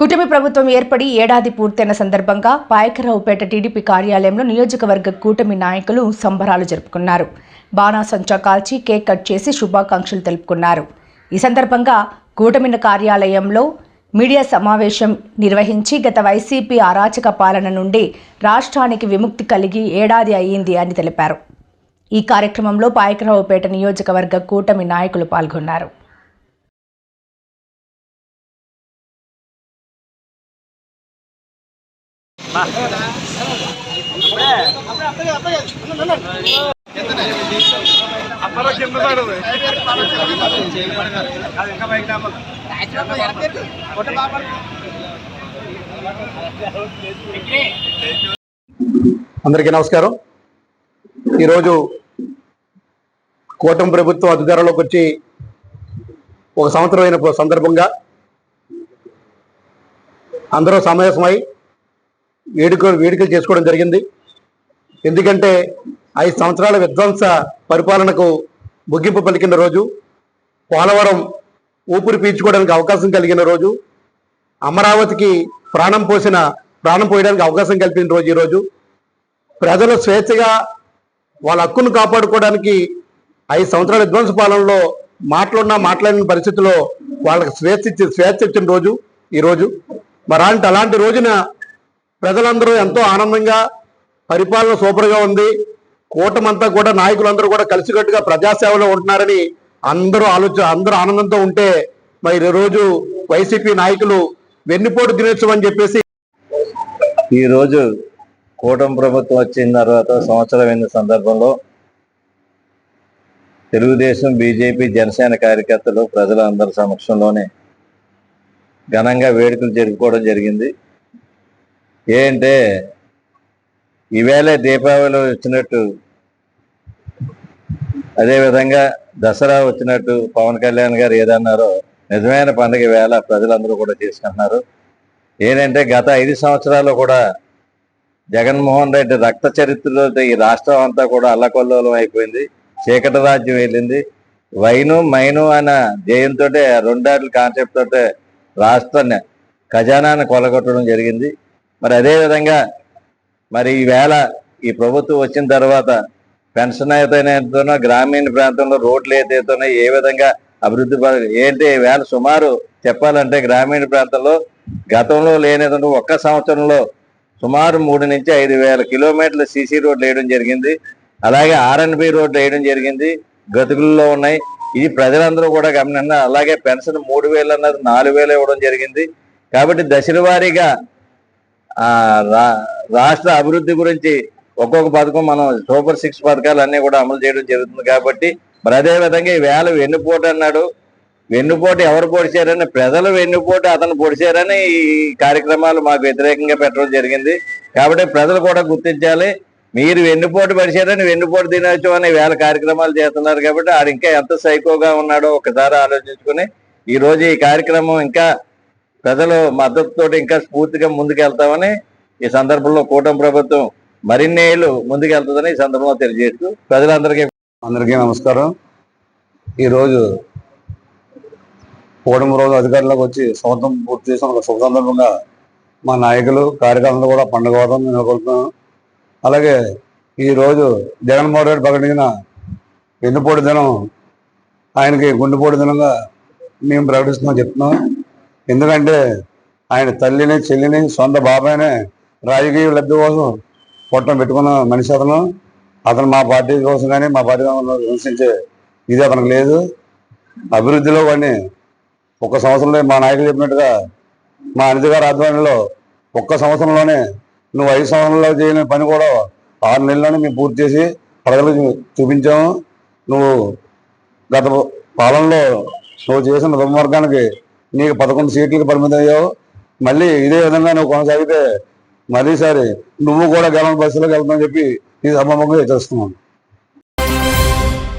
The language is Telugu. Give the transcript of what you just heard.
కూటమి ప్రభుత్వం ఏర్పడి ఏడాది పూర్తయిన సందర్భంగా పాయకరావుపేట టీడీపీ కార్యాలయంలో నియోజకవర్గ కూటమి నాయకులు సంబరాలు జరుపుకున్నారు. బాణాసంచా కాల్చి కేక్ కట్ చేసి శుభాకాంక్షలు తెలుపుకున్నారు. ఈ సందర్భంగా కూటమి కార్యాలయంలో మీడియా సమావేశం నిర్వహించి గత వైసీపీ అరాచక పాలన నుండి రాష్ట్రానికి విముక్తి కలిగి ఏడాది అయ్యింది అని తెలిపారు. ఈ కార్యక్రమంలో పాయకరావుపేట నియోజకవర్గ కూటమి నాయకులు పాల్గొన్నారు. అప్పలో కింద పడదు అది ఇంకా అందరికీ నమస్కారం. ఈరోజు కూటమి ప్రభుత్వం అధికారంలోకి వచ్చి ఒక సంవత్సరం అయిన సందర్భంగా అందరూ సమావేశమై వేడుక వేడుకలు చేసుకోవడం జరిగింది. ఎందుకంటే ఐదు సంవత్సరాల విధ్వంస పరిపాలనకు ముగింపు పలికిన రోజు పోలవరం ఊపిరి పీల్చుకోవడానికి అవకాశం కలిగిన రోజు అమరావతికి ప్రాణం పోసిన ప్రాణం పోయడానికి అవకాశం కల్పిన రోజు ఈరోజు ప్రజలు స్వేచ్ఛగా వాళ్ళ హక్కును కాపాడుకోవడానికి ఐదు సంవత్సరాల విధ్వంస పాలనలో మాట్లాడినా మాట్లాడిన పరిస్థితిలో వాళ్ళకి స్వేచ్ఛ ఇచ్చి స్వేచ్ఛ ఇచ్చిన రోజు ఈరోజు మరి అలాంటి అలాంటి రోజున ప్రజలందరూ ఎంతో ఆనందంగా పరిపాలన సూపర్గా ఉంది. కూటమంతా కూడా నాయకులందరూ కూడా కలిసికట్టుగా ప్రజాసేవలో ఉంటున్నారని అందరూ ఆలోచన అందరూ ఆనందంతో ఉంటే మరి రోజు వైసీపీ నాయకులు వెన్నుపోటు దినోత్సవం అని చెప్పేసి ఈ రోజు కూటమి ప్రభుత్వం వచ్చిన తర్వాత సంవత్సరం అయిన సందర్భంలో తెలుగుదేశం బీజేపీ జనసేన కార్యకర్తలు ప్రజలందరి సమక్షంలోనే ఘనంగా వేడుకలు జరుపుకోవడం జరిగింది. ఏంటంటే ఈవేళ దీపావళి వచ్చినట్టు అదేవిధంగా దసరా వచ్చినట్టు పవన్ కళ్యాణ్ గారు ఏదన్నారో నిజమైన పండుగ వేళ ప్రజలందరూ కూడా చేసుకుంటున్నారు. ఏంటంటే గత ఐదు సంవత్సరాలు కూడా జగన్మోహన్ రెడ్డి రక్త చరిత్రలో ఈ రాష్ట్రం అంతా కూడా అల్లకొల్లోలం అయిపోయింది. చీకటి రాజ్యం వెళ్ళింది. వైను మైను అన్న ధ్యేయంతో రెండాట్ల కాన్సెప్ట్ తోటే రాష్ట్రాన్ని ఖజానాన్ని కొలగొట్టడం జరిగింది. మరి అదే విధంగా మరి ఈవేళ ఈ ప్రభుత్వం వచ్చిన తర్వాత పెన్షన్ అయితేనేతోనో గ్రామీణ ప్రాంతంలో రోడ్లు ఏదైతేనో ఏ విధంగా అభివృద్ధి ఏంటి ఈవేళ సుమారు చెప్పాలంటే గ్రామీణ ప్రాంతంలో గతంలో లేనిదంటే ఒక్క సంవత్సరంలో సుమారు మూడు నుంచి ఐదు వేల కిలోమీటర్ల సీసీ రోడ్లు వేయడం జరిగింది. అలాగే ఆర్ఎన్బి రోడ్లు వేయడం జరిగింది. గతుకుల్లో ఉన్నాయి. ఇది ప్రజలందరూ కూడా గమనిన్న అలాగే పెన్షన్ మూడు వేలు అన్నది నాలుగు వేలు ఇవ్వడం జరిగింది. కాబట్టి దశల వారీగా రాష్ట్ర అభివృద్ధి గురించి ఒక్కొక్క పథకం మనం సూపర్ సిక్స్ పథకాలు అన్ని కూడా అమలు చేయడం జరుగుతుంది కాబట్టి మరి అదే విధంగా ఈ వేళ వెన్నుపోటు అన్నాడు. వెన్నుపోటు ఎవరు పొడిచారని ప్రజలు వెన్నుపోటు అతను పొడిచారని ఈ కార్యక్రమాలు మాకు వ్యతిరేకంగా పెట్టడం జరిగింది. కాబట్టి ప్రజలు కూడా గుర్తించాలి మీరు వెన్నుపోటు పడిచారని వెన్నుపోటు తినవచ్చు అనే వేల కార్యక్రమాలు చేస్తున్నారు కాబట్టి ఆడు ఇంకా ఎంత సైకోగా ఉన్నాడో ఒకసారి ఆలోచించుకుని ఈ రోజు ఈ కార్యక్రమం ఇంకా ప్రజలు మద్దతుతో ఇంకా స్ఫూర్తిగా ముందుకెళ్తామని ఈ సందర్భంలో కూటమి ప్రభుత్వం మరిన్ని ఏళ్ళు ముందుకెళ్తుందని ఈ సందర్భంలో తెలియజేస్తూ ప్రజలందరికీ అందరికీ నమస్కారం. ఈరోజు కూటమి రోజు అధికారంలోకి వచ్చి సంవత్సరం పూర్తి చేసిన ఒక శుభ సందర్భంగా మా నాయకులు కార్యకర్తలు కూడా పండుగ వాదం నేను కోరుతున్నాను. అలాగే ఈరోజు జగన్మోహన్ రెడ్డి ప్రకటించిన వెన్నుపోటు దినం ఆయనకి గుండెపోటు దినంగా మేము ప్రకటిస్తున్నాం చెప్తున్నాం. ఎందుకంటే ఆయన తల్లిని చెల్లిని సొంత బాబాయినే రాజకీయ లబ్ధి కోసం పొట్టం పెట్టుకున్న మనిషి అతను. అతను మా పార్టీ కోసం కానీ మా పార్టీ హింసించే ఇది అతనికి లేదు. అభివృద్ధిలో కానీ ఒక్క సంవత్సరంలో మా నాయకులు చెప్పినట్టుగా మా అనిత గారి ఆధ్వర్యంలో ఒక్క సంవత్సరంలోనే నువ్వు ఐదు సంవత్సరంలో చేయని పని కూడా ఆరు నెలల్లోనే మేము పూర్తి చేసి ప్రజలకు చూపించాము. నువ్వు గత పాలనలో నువ్వు చేసిన దుర్మార్గానికి నీకు పదకొండు సీట్లకు పరిమితం అయ్యావు. మళ్ళీ ఇదే విధంగా నువ్వు కొనసాగితే మళ్ళీసారి నువ్వు కూడా గెలవని బస్సులోకి వెళ్తామని చెప్పి ఈ సభాముఖంగా హెచ్చరిస్తున్నాను.